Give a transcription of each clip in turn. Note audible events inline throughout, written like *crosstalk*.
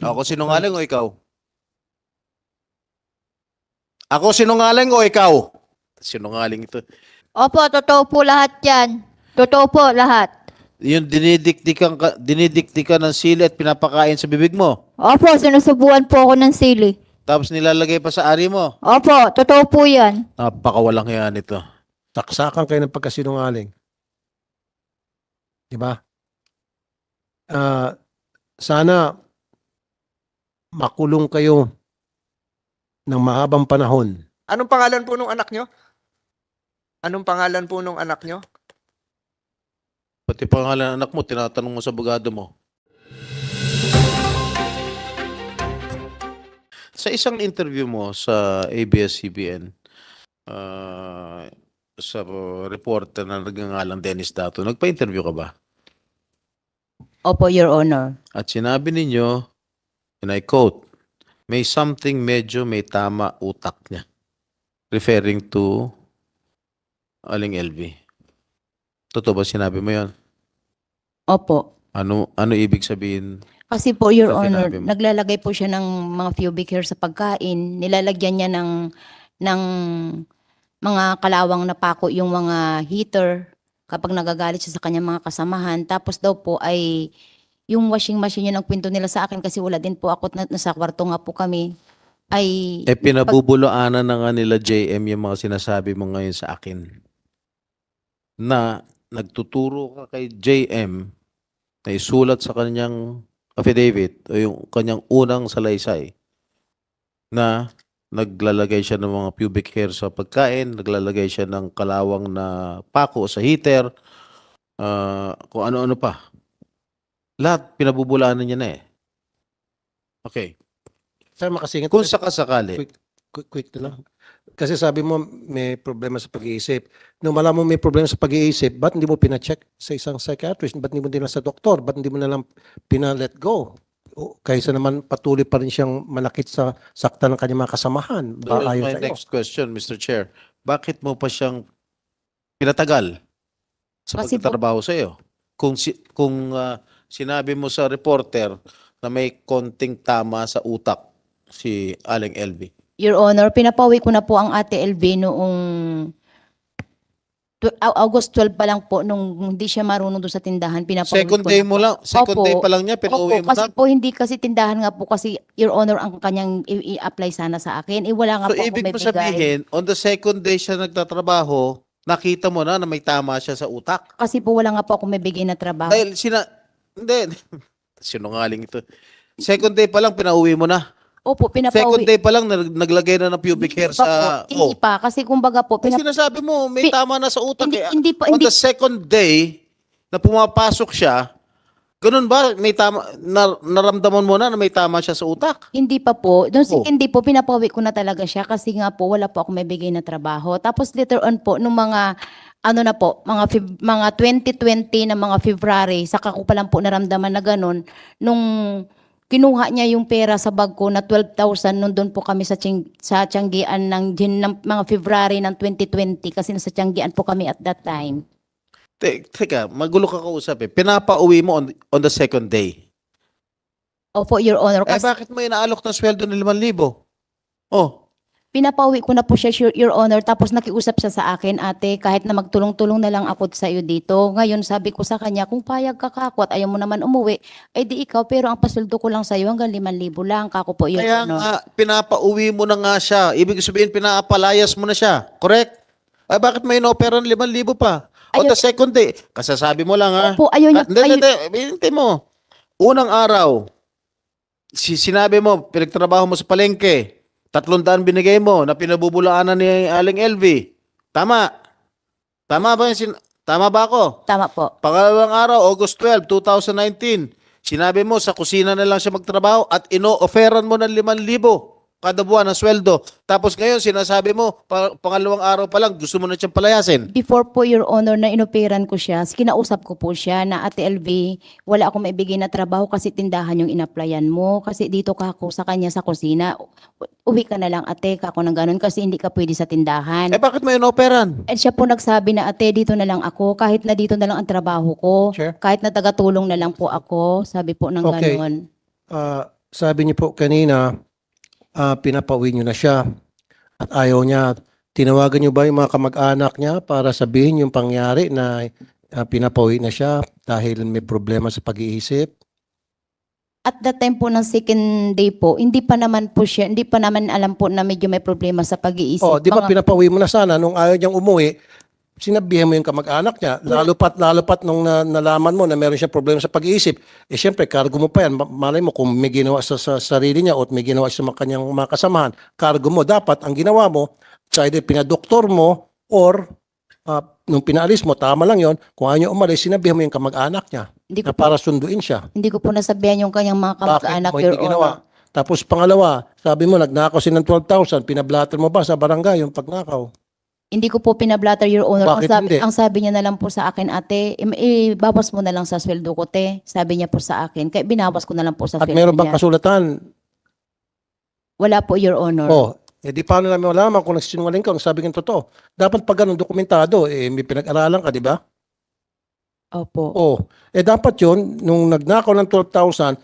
Ako sinungaling o ikaw? Ako sinungaling o ikaw? Sinungaling ito. Opo, totoo po lahat yan. Totoo po lahat. Yung dinidikdikan, ka, dinidikdikan ng sili at pinapakain sa bibig mo. Opo, sinusubuan po ako ng sili. Tapos nilalagay pa sa ari mo. Opo, totoo po yan. Napakawalang yan ito. Taksakan kayo ng pagkasinungaling. Di ba? Ah, sana makulong kayo ng mahabang panahon. Anong pangalan po nung anak nyo? Anong pangalan po nung anak nyo? Pati pangalan ng anak mo, tinatanong mo sa bugado mo. Sa isang interview mo sa ABS-CBN, ah, sa reporter na nagngangalang Dennis Dato, nagpa-interview ka ba? Opo, Your Honor. At sinabi ninyo, and I quote, may something medyo may tama utak niya. Referring to Aling LV. Totoo ba sinabi mo yon? Opo. Ano ano ibig sabihin? Kasi po, Your Sa Honor, sinabi mo. naglalagay po siya ng mga pubic hair sa pagkain. Nilalagyan niya ng, ng mga kalawang na pako yung mga heater kapag nagagalit siya sa kanyang mga kasamahan. Tapos daw po ay yung washing machine yun ang kwento nila sa akin kasi wala din po ako na, nasa kwarto nga po kami ay Eh pinabubulaanan na nga nila JM yung mga sinasabi mo ngayon sa akin. Na nagtuturo ka kay JM na isulat sa kanyang affidavit o yung kanyang unang salaysay na naglalagay siya ng mga pubic hair sa pagkain, naglalagay siya ng kalawang na pako sa heater, ah, kung ano-ano pa. Lahat pinabubulaanan niya na eh. Okay. Sir, makasingit. Kung sakasakali, quick, quick, quick na lang. Kasi sabi mo may problema sa pag-iisip. Nung malaman mo may problema sa pag-iisip, ba't hindi mo pina-check sa isang psychiatrist? Ba't hindi mo din sa doktor? Ba't hindi mo na lang pina-let go? O, kaysa naman patuloy pa rin siyang manakit sa sakta ng kanyang mga kasamahan. That Ba, is my sa iyo. next question, Mr. Chair. Bakit mo pa siyang pinatagal sa Kasi pagtatrabaho sa iyo? Kung si, kung ah, sinabi mo sa reporter na may konting tama sa utak si Aling LV. Your Honor, pinapawi ko na po ang ate LV noong tw- August 12 pa lang po nung hindi siya marunong doon sa tindahan. Pinapawi Second ko day na mo po. lang, second Opo. day pa lang niya, pinauwi Opo, mo kasi na. po hindi kasi tindahan nga po kasi Your Honor ang kanyang i- i-apply sana sa akin. Eh wala nga So po ibig ako mo may bigay. sabihin, on the second day siya nagtatrabaho, nakita mo na na may tama siya sa utak. Kasi po wala nga po ako may bigay na trabaho. Dahil sina... Hindi. *laughs* Sinungaling ito. Second day pa lang, pinauwi mo na. Opo, Second pinapawi. day pa lang, nag- naglagay na ng pubic hair Hindi pa sa... po, hindi Oh. pa. Kasi kumbaga po, pinap- sinasabi mo, may Pi- tama na sa utak. hindi, eh. hindi pa, On hindi, the second day, na pumapasok siya, ganun ba? May tama, nar- naramdaman mo na na may tama siya sa utak? Hindi pa po. Doon Oh. second day po, pinapawi ko na talaga siya kasi nga po, wala po ako may bigay na trabaho. Tapos later on po, nung mga, ano na po, mga, Feb- mga 2020 na mga February, saka ko pa lang po naramdaman na ganun, nung kinuha niya yung pera sa bag ko na 12,000 nung doon po kami sa, Ching, sa Tianggian ng, Jan- ng mga February ng 2020 kasi nasa Tianggian po kami at that time. Te- teka, magulo ka kausap eh. Pinapauwi mo on, on the second day. Opo, Your Honor. Eh, Kasi bakit mo inaalok ng sweldo ng 5,000? Oh, pinapauwi ko na po siya, Your- Your Honor. Tapos nakiusap siya sa akin, ate, kahit na magtulong-tulong na lang ako sa iyo dito. Ngayon, sabi ko sa kanya, kung payag ka kako at ayaw mo naman umuwi, ay di ikaw, pero ang pasuldo ko lang sa iyo hanggang 5,000 lang. Kako po, Your kaya Honor. nga, pinapauwi mo na nga siya. Ibig sabihin, pinaapalayas mo na siya. Correct? Ay, bakit may inopera ng 5,000 pa? On Ayaw- the second day, kasasabi mo lang ha. Opo, ayaw niya. Ah, Hindi, hindi, hindi. Mo. Unang araw, si, sinabi mo, pinagtrabaho mo sa palengke, tatlong daan binigay mo na pinabubulaanan ni Aling LV. Tama. Tama ba, yung sin- Tama ba ako? Tama po. Pangalawang araw, August 12, 2019, sinabi mo sa kusina na lang siya magtrabaho at ino-offeran mo ng 5,000 kada buwan ng sweldo. Tapos ngayon, sinasabi mo, pa- pangalawang araw pa lang, gusto mo na siyang palayasin. Before po, Your Honor, na inoperan ko siya, kinausap ko po siya na Ate LV, wala akong maibigay na trabaho kasi tindahan yung inaplayan mo. Kasi dito ka ako sa kanya sa kusina. U- Uwi ka na lang, ate, kako ng ganun kasi hindi ka pwede sa tindahan. Eh bakit mo ino-offeran? At siya po nagsabi na, ate, dito na lang ako. Kahit na dito na lang ang trabaho ko. Sure. Kahit na tagatulong na lang po ako. Sabi po ng Okay. ganun. Ah, sabi niyo po kanina, ah, pinapauwi niyo na siya at ayaw niya. Tinawagan niyo ba yung mga kamag-anak niya para sabihin yung pangyari na ah, pinapauwi na siya dahil may problema sa pag-iisip? At that time po ng second day po, hindi pa naman po siya, hindi pa naman alam po na medyo may problema sa pag-iisip. Oh, di ba Mga- pinapauwi mo na sana nung ayaw niyang umuwi, sinabihan mo yung kamag-anak niya. Lalo pat, lalo pat nung na, nalaman mo na meron siya problema sa pag-iisip, eh syempre, cargo mo pa yan. Ma- Malay mo kung may ginawa sa, sa sarili niya o may ginawa sa mga kanyang mga kasamahan, cargo mo. Dapat, ang ginawa mo, sa either pinadoktor mo or ah, nung pinaalis mo, tama lang yon kung ayaw niya umalis, sinabihan mo yung kamag-anak niya hindi ko na po, para sunduin siya. hindi ko po nasabihan yung kanyang mga Bakit kamag-anak, mo Your hindi ginawa? Honor. Tapos pangalawa, sabi mo, nagnakaw siya ng 12,000, pinablatter mo ba sa barangay yung pagnakaw? Hindi ko po pinablatter, Your Honor. Bakit ang, sabi, hindi? ang sabi niya na lang po sa akin, ate, ibawas mo na lang sa sweldo ko, te. Sabi niya po sa akin. Kaya binawas ko na lang po sa At sweldo meron bang niya. kasulatan Wala po, Your Honor. Oh, eh di paano namin malaman kung nagsinungaling ka, kung sabi ng totoo. Dapat pag ganun dokumentado, eh may pinag-aralan ka, di ba? Opo. Oh, eh dapat yun, nung nagnakaw ng 12,000,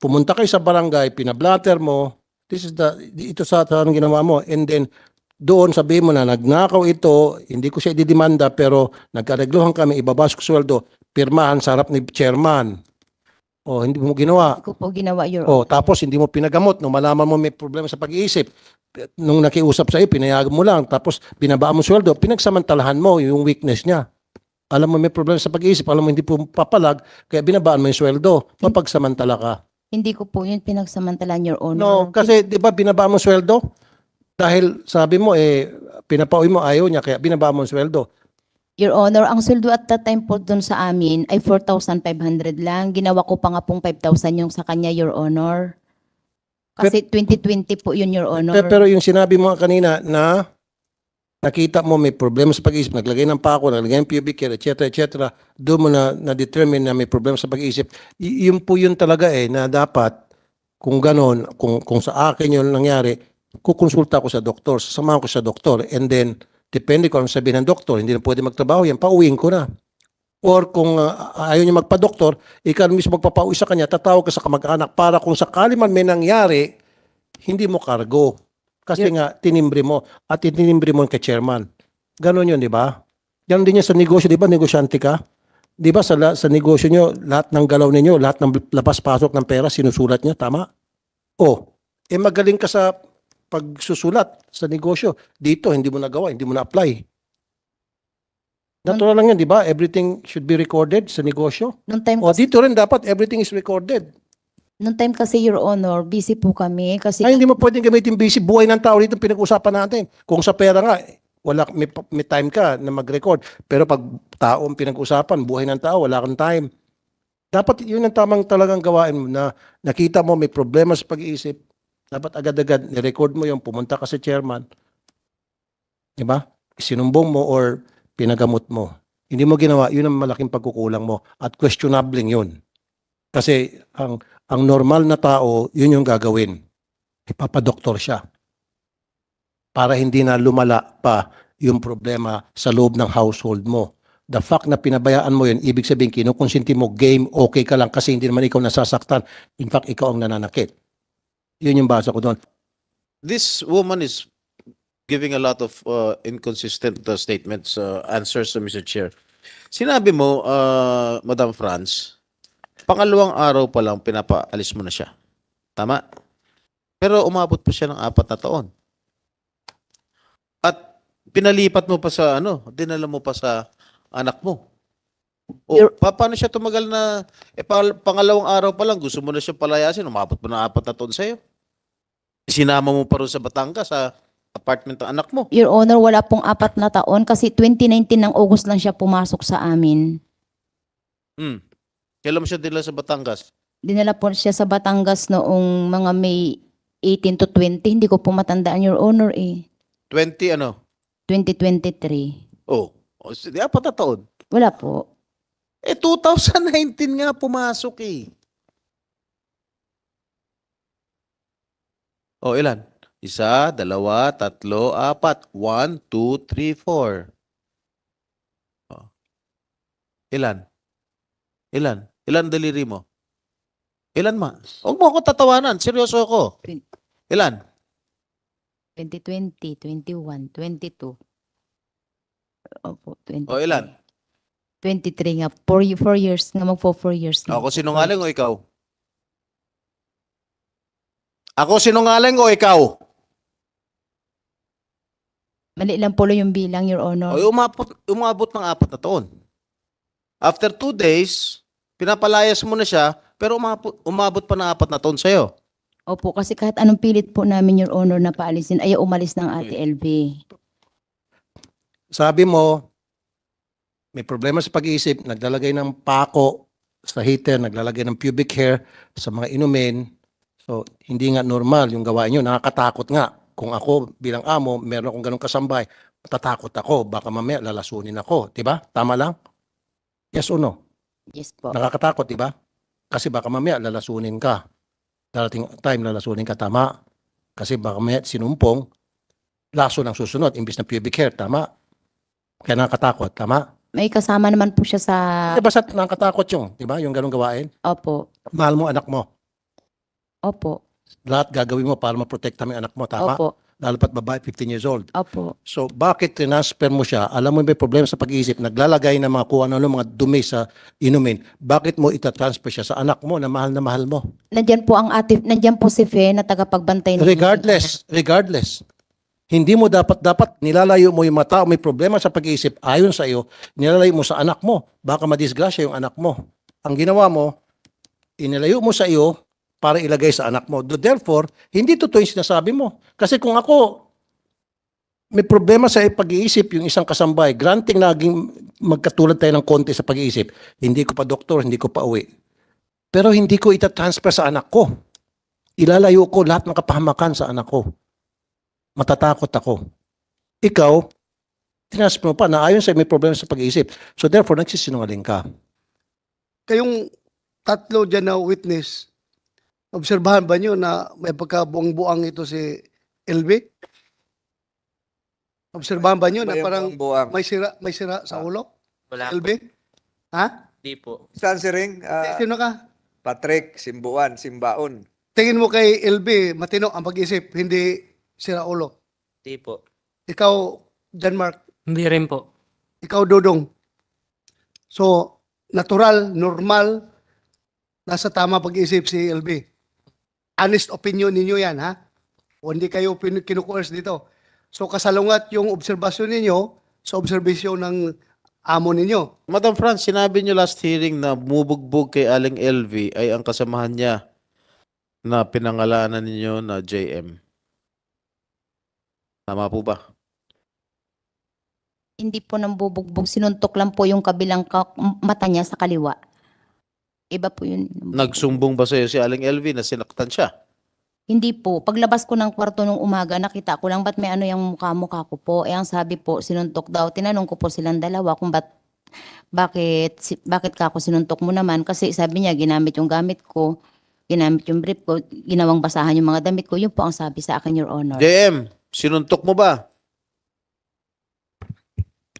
pumunta kayo sa barangay, pinablatter mo, this is the, ito sa anong ginawa mo, and then doon sabihin mo na nagnakaw ito, hindi ko siya ididimanda, pero nagkaregluhan kami, ibabas ko sweldo, pirmahan sa harap ni chairman. Oh, hindi mo ginawa. Hindi ko po ginawa, Your Oh, Honor. tapos hindi mo pinagamot nung malaman mo may problema sa pag-iisip. Nung nakiusap sa iyo, pinayagan mo lang. Tapos binabaan mo sweldo, pinagsamantalahan mo yung weakness niya. Alam mo may problema sa pag-iisip, alam mo hindi po papalag, kaya binabaan mo yung sweldo. Mapagsamantala ka. Hindi ko po yun pinagsamantalan, Your Honor. No, kasi di ba binabaan mo sweldo? Dahil sabi mo eh pinapauwi mo ayaw niya kaya binabaan mo yung sweldo. Your Honor, ang sweldo at that time po doon sa amin ay 4,500 lang. Ginawa ko pa nga pong 5,000 yung sa kanya, Your Honor. Kasi 2020 po yun, Your Honor. Pero, pero yung sinabi mo kanina na nakita mo may problema sa pag-iisip, naglagay ng pako, naglagay ng pubic hair, etc., etc., doon mo na, na-determine na may problema sa pag-iisip. Y- yun po yun talaga eh, na dapat, kung ganon, kung, kung sa akin yun nangyari, kukonsulta ko sa doktor, sasamahan ko sa doktor, and then, depende kung ano sabihin ng doktor, hindi na pwede magtrabaho yan, pauwiin ko na. Or kung ah, ayaw niya magpa-doktor, ikaw mismo magpapauwi sa kanya, tatawag ka sa kamag-anak para kung sakali man may nangyari, hindi mo kargo. Kasi nga, tinimbre mo. At tinimbre mo kay chairman. Ganon yun, di ba? Ganon din yan sa negosyo, di ba? Negosyante ka. Di ba sa, sa negosyo nyo, lahat ng galaw ninyo, lahat ng labas-pasok ng pera, sinusulat nyo, tama? O, eh magaling ka sa pagsusulat sa negosyo. Dito, hindi mo nagawa, hindi mo na-apply. Natural lang yan, di ba? Everything should be recorded sa negosyo. Nung time, O, kasi, dito rin dapat everything is recorded. nung time kasi, Your Honor, busy po kami. Kasi Ay, hindi mo pwedeng gamitin busy. Buhay ng tao dito pinag-usapan natin. Kung sa pera nga, wala, may, may time ka na mag-record. Pero pag tao ang pinag-usapan, buhay ng tao, wala kang time. Dapat yun ang tamang talagang gawain mo na nakita mo may problema sa pag-iisip. Dapat agad-agad ni-record mo yung pumunta ka sa chairman. Di ba? Sinumbong mo or pinagamot mo. Hindi mo ginawa, yun ang malaking pagkukulang mo. At questionable yun. Kasi ang ang normal na tao, yun yung gagawin. Ipapadoktor siya. Para hindi na lumala pa yung problema sa loob ng household mo. The fact na pinabayaan mo yun, ibig sabihin, kinukonsinti mo, game, okay ka lang kasi hindi naman ikaw nasasaktan. In fact, ikaw ang nananakit. Yun yung basa ko doon. This woman is giving a lot of uh, inconsistent uh, statements, uh, answers to Mr. Chair. Sinabi mo, uh, Madam Franz, pangalawang araw pa lang pinapaalis mo na siya. Tama? Pero umabot pa siya ng apat na taon. At pinalipat mo pa sa ano, dinala mo pa sa anak mo. O, Your- pa, paano siya tumagal na, eh, pang- pangalawang araw pa lang, gusto mo na siya palayasin, umabot mo na apat na taon sa'yo. Sinama mo pa rin sa Batangas, sa apartment ng anak mo. Your Honor, wala pong apat na taon kasi 2019 ng August lang siya pumasok sa amin. Hmm. Kailan mo siya dila sa Batangas? Dinala po siya sa Batangas noong mga May 18 to 20. Hindi ko po matandaan, Your Honor, eh. 20 ano? 2023. Oh, oh di apat na taon. Wala po. Eh, 2019 nga pumasok eh. Oh, ilan? Isa, dalawa, tatlo, apat. One, two, three, four. Oh. Ilan? Ilan? Ilan daliri mo? Ilan ma? Huwag mo ako tatawanan. Seryoso ako. Ilan? 2020, 21, 22. Opo, 20. O ilan? 23 nga. 4 four years nga. Magpo 4 years na. Ako sinungaling o ikaw? Ako sinungaling o ikaw? Mali lang po yung bilang, Your Honor. O umabot, umabot ng apat na taon. After two days, pinapalayas mo na siya, pero umabot, umabot pa ng apat na taon sa'yo. Opo, kasi kahit anong pilit po namin, Your Honor, na paalisin, ayaw umalis ng ate LV. Sabi mo, may problema sa pag-iisip, naglalagay ng pako sa heater, naglalagay ng pubic hair sa mga inumin. So, hindi nga normal yung gawain nyo. Nakakatakot nga. Kung ako bilang amo, meron akong ganong kasambay, matatakot ako. Baka mamaya lalasunin ako. Di ba? Tama lang? Yes or no? Yes po. Nakakatakot, di ba? Kasi baka mamaya lalasunin ka. Darating time lalasunin ka, tama. Kasi baka mamaya sinumpong, laso ng susunod, imbis na pubic hair, tama. Kaya nakakatakot, tama. May kasama naman po siya sa... Eh, basta nakakatakot yung, di ba? Yung ganong gawain. Opo. Mahal mo anak mo. Opo. Lahat gagawin mo para maprotekta mo yung anak mo, tama. Opo. Lalo pat babae, 15 years old. Opo. So, bakit transfer mo siya? Alam mo may problema sa pag-iisip, naglalagay ng mga kung ano mga dumi sa inumin. Bakit mo itatransfer siya sa anak mo na mahal na mahal mo? Nandyan po ang ate, nandyan po si Fe na tagapagbantay Regardless, regardless. Hindi mo dapat dapat nilalayo mo yung mata o may problema sa pag-iisip ayon sa iyo, nilalayo mo sa anak mo. Baka madisgrasya yung anak mo. Ang ginawa mo, inilayo mo sa iyo para ilagay sa anak mo. Therefore, hindi totoo yung sinasabi mo. Kasi kung ako may problema sa pag-iisip yung isang kasambay, granting naging magkatulad tayo ng konti sa pag-iisip, hindi ko pa doktor, hindi ko pa uwi. Pero hindi ko itatransfer sa anak ko ilalayo ko lahat ng kapahamakan sa anak ko. Matatakot ako. Ikaw, tinasp mo pa na ayon sa may problema sa pag-iisip. So therefore, nagsisinungaling ka. kayong tatlo dyan na witness, obserbahan ba nyo na may pagkabuang-buang ito si LB? Obserbahan ba nyo na parang buang. may sira, may sira sa ulo? Wala po. LB? Ha? Di po. Saan si Ring? Ah, Sino ka? Patrick, Simbuan, Simbaon. Tingin mo kay LB, matino ang pag-isip, hindi sira ulo. Di po. Ikaw, Denmark, Hindi rin po. ikaw, Dodong. So, natural, normal, nasa tama pag-isip si LB. Honest opinion ninyo yan, ha? O hindi kayo kinukoerce dito. So, kasalungat yung obserbasyon ninyo sa obserbasyon ng amo ninyo. Madam Franz, sinabi niyo last hearing na bumubugbog kay Aling LV ay ang kasamahan niya na pinangalanan ninyo na JM. Tama po ba? Hindi po nang bubugbog. Sinuntok lang po yung kabilang ka- mata niya sa kaliwa. Iba po yun. Nagsumbong ba sa'yo si Aling LV na sinaktan siya? Hindi po. Paglabas ko ng kwarto nung umaga, nakita ko lang ba't may ano yung mukha-mukha ko po. Eh, ang sabi po, sinuntok daw. Tinanong ko po silang dalawa kung ba't, bakit, si- bakit ka ako sinuntok mo naman? Kasi sabi niya, ginamit yung gamit ko, ginamit yung brief ko, ginawang basahan yung mga damit ko. Yun po ang sabi sa akin, Your Honor. JM, sinuntok mo ba?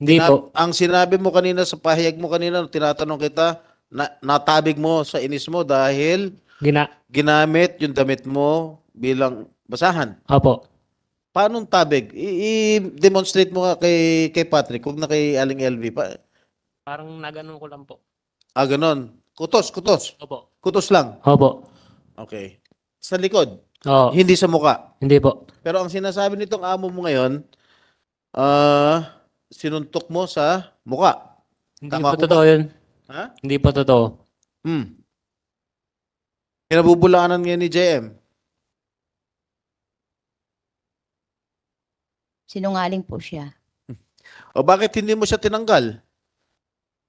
Hindi Na- po. Ang sinabi mo kanina sa pahayag mo kanina, tinatanong kita, na, natabig mo sa inis mo dahil Gina. ginamit yung damit mo bilang basahan. Opo. Paano tabig? I- I-demonstrate mo nga kay, kay Patrick, huwag na kay Aling LV. Pa. Parang naganon ko lang po. Ah, ganon. Kutos, kutos. Opo. Kutos lang. Opo. Okay. Sa likod, Oo. hindi sa muka. Hindi po. Pero ang sinasabi nitong amo mo ngayon, ah, sinuntok mo sa muka. Hindi Tama po po totoo yun. Ha? Hindi po totoo. Hmm. Kinabubulaanan ngayon ni JM. Sinungaling po siya. O bakit hindi mo siya tinanggal?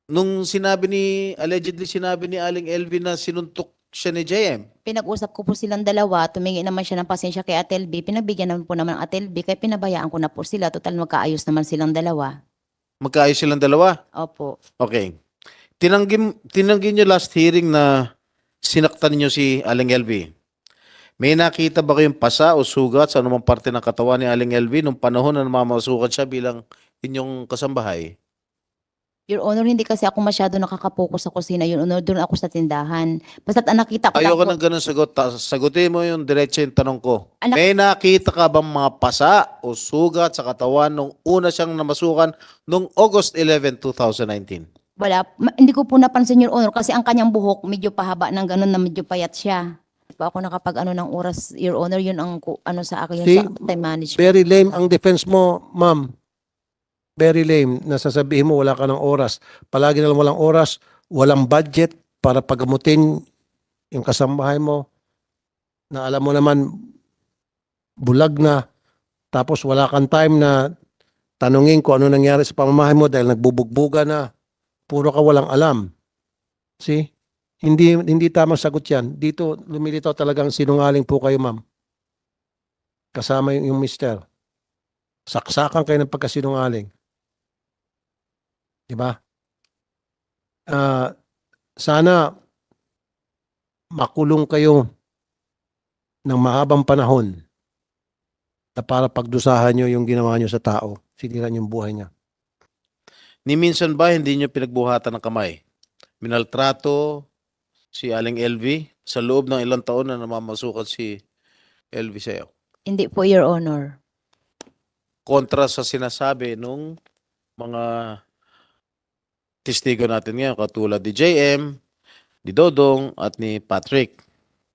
Nung sinabi ni, allegedly sinabi ni Aling LV na sinuntok siya ni JM. Pinag-usap ko po silang dalawa, tumingi naman siya ng pasensya kay Atelby, pinagbigyan naman po naman ang Atelby, kaya pinabayaan ko na po sila, total magkaayos naman silang dalawa. Magkaayos silang dalawa. Opo. Okay. Tinanggi, tinanggi niyo last hearing na sinaktan niyo si Aling LV. May nakita ba kayong pasa o sugat sa anumang parte ng katawan ni Aling LV nung panahon na namamasukan siya bilang inyong kasambahay? Your Honor, hindi kasi ako masyado nakakapokus sa kusina. Your Honor, doon ako sa tindahan. Basta't ang nakita ko lang Ayoko po- ng ganun sagot. Ta- Sagutin mo yung diretso yung tanong ko. Anak- May nakita ka bang mga pasa o sugat sa katawan nung una siyang namasukan nung August 11, 2019? Wala. Ma- hindi ko po napansin, Your Honor, kasi ang kanyang buhok medyo pahaba ng ganun na medyo payat siya. Hindi pa ako nakapag ano ng oras, Your Honor, yun ang ku- ano sa akin, yun See? sa time management. Very lame ang defense mo, ma'am. Very lame. Nasasabihin mo wala ka ng oras. Palagi na lang walang oras, walang budget para pagamutin yung kasambahay mo na alam mo naman bulag na tapos wala kang time na tanungin kung ano nangyari sa pamamahay mo dahil nagbubugbuga na puro ka walang alam. See? Hindi hindi tamang sagot 'yan. Dito lumilitaw talagang sinungaling po kayo, ma'am. Kasama yung, yung mister. Saksakan kayo ng pagkasinungaling. Di ba? Ah, sana makulong kayo ng mahabang panahon na para pagdusahan nyo yung ginawa nyo sa tao. Siniran yung buhay niya. Ni minsan ba hindi niyo pinagbuhatan ng kamay? Minaltrato si Aling LV sa loob ng ilang taon na namamasukan si LV sa'yo? Hindi po, Your Honor. kontra sa sinasabi nung mga testigo natin ngayon katulad ni JM, ni Dodong at ni Patrick.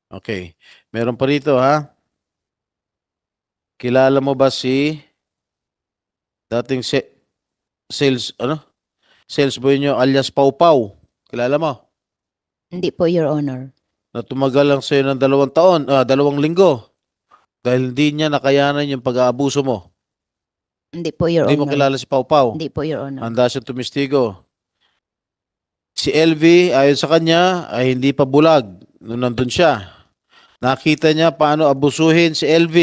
Okay. Meron pa rito ha. Kilala mo ba si dating se- sales ano? Sales boy nyo alias Pau Pau. Kilala mo? Hindi po, Your Honor. Na tumagal lang sa'yo ng dalawang taon, ah, dalawang linggo. Dahil hindi niya nakayanan yung pag-aabuso mo. Hindi po, Your Hindi mo Honor. kilala si Pau Pau. Hindi po, Your Honor. Handa siyang tumistigo. Si LV, ayon sa kanya, ay hindi pa bulag nung nandun siya. Nakita niya paano abusuhin si LV.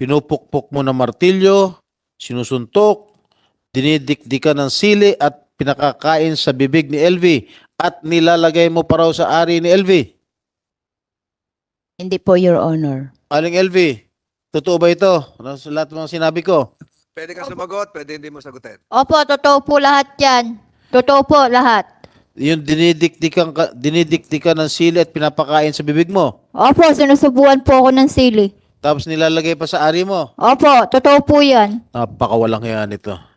Pinupukpok mo ng martilyo, sinusuntok, dinidikdikan ng sili at pinakakain sa bibig ni LV at nilalagay mo pa raw sa ari ni LV. Hindi po, Your Honor. Aling LV, totoo ba ito? Ano sa lahat ng mga sinabi ko? Pwede kang sumagot, pwede hindi mo sagutin. Opo, totoo po lahat yan. Totoo po lahat. Yung dinidikdikan, ka, dinidikdikan ng sili at pinapakain sa bibig mo. Opo, sinusubuan po ako ng sili. Tapos nilalagay pa sa ari mo. Opo, totoo po yan. Napakawalang yan ito.